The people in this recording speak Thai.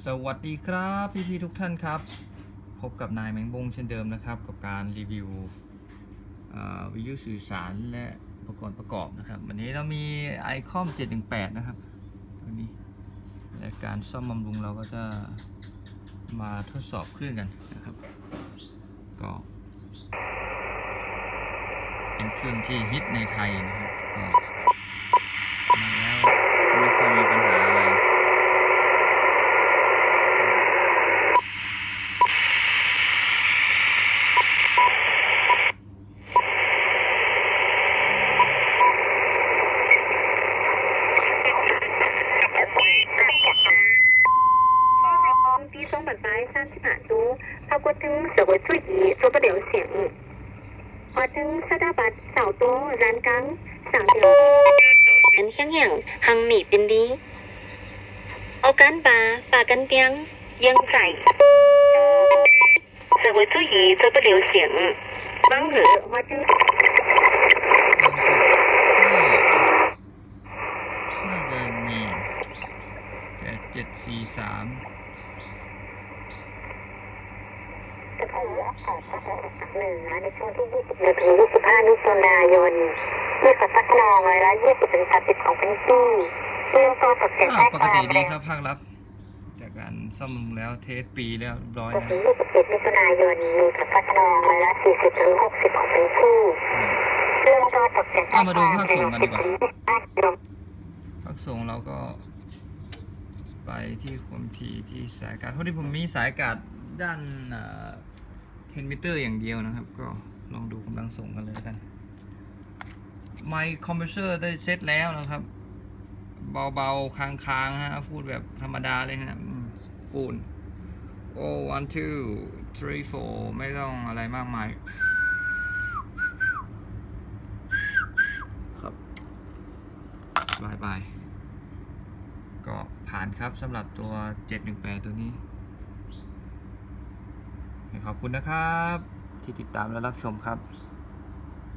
สวัสดีครับพี่พี่ๆทุกท่านครับ พบกับนายแมงบงเช่นเดิมนะครับ กับการรีวิววิทยุสื่อสารและอุปกรณ์ประกอบนะครับ วันนี้เรามีไอคอม718 นะครับตัวนี้และการซ่อมบำรุงเราก็จะมาทดสอบเครื่องกันนะครับ ก็เป็นเครื่องที่ฮิตในไทยนะครับก็มาแล้วก็ไม่ค่อยมีปัญหาอะไร低松本白三七码度，透过灯社会注意做不了显示。花灯沙达白少多燃钢上吊，人香样行米便利。欧干巴把干姜ยังใส่社会注意做不了显示。帮เหรือ花灯 น่าจะมีแต่เจ็ดสี่สาม เหนือในช่วงที่ 20ถึง25มิถุนายนที่ฝนฟ้าขนองร้อยละ20ถึง30ของพื้นที่เรื่องตัวตกแต่งอ่าใต้ปกกลาติงดีครับภาครับจากการซ่อมบำรุงแล้วเทสปีแล้วเรียบร้อยถึนะง21มิถุนายนมีฝนฟ้าขนองร้อยละ40ถึง60ของพื้นที่เรื่องตัวตกแต่งใต้กลาง10ถึง25กิโลภาคส่งเราก็ ไปที่ความถี่ที่สายอากาศเพราะที่ผมมีสายอากาศด้าน เทนมิเตอร์อย่างเดียวนะครับ ก็ลองดูกำลังส่งกันเลยกันไมค์คอมเพรสเซอร์ได้เซตแล้วนะครับ เบาๆ ค้างๆฮะพูดแบบธรรมดาเลยฮะฟูนโอ้ one two three four ไม่ต้องอะไรมากมายครับบายบายก็ผ่านครับสำหรับตัว 718 ตัวนี้ ขอบคุณนะครับ ที่ติดตามและรับชมครับ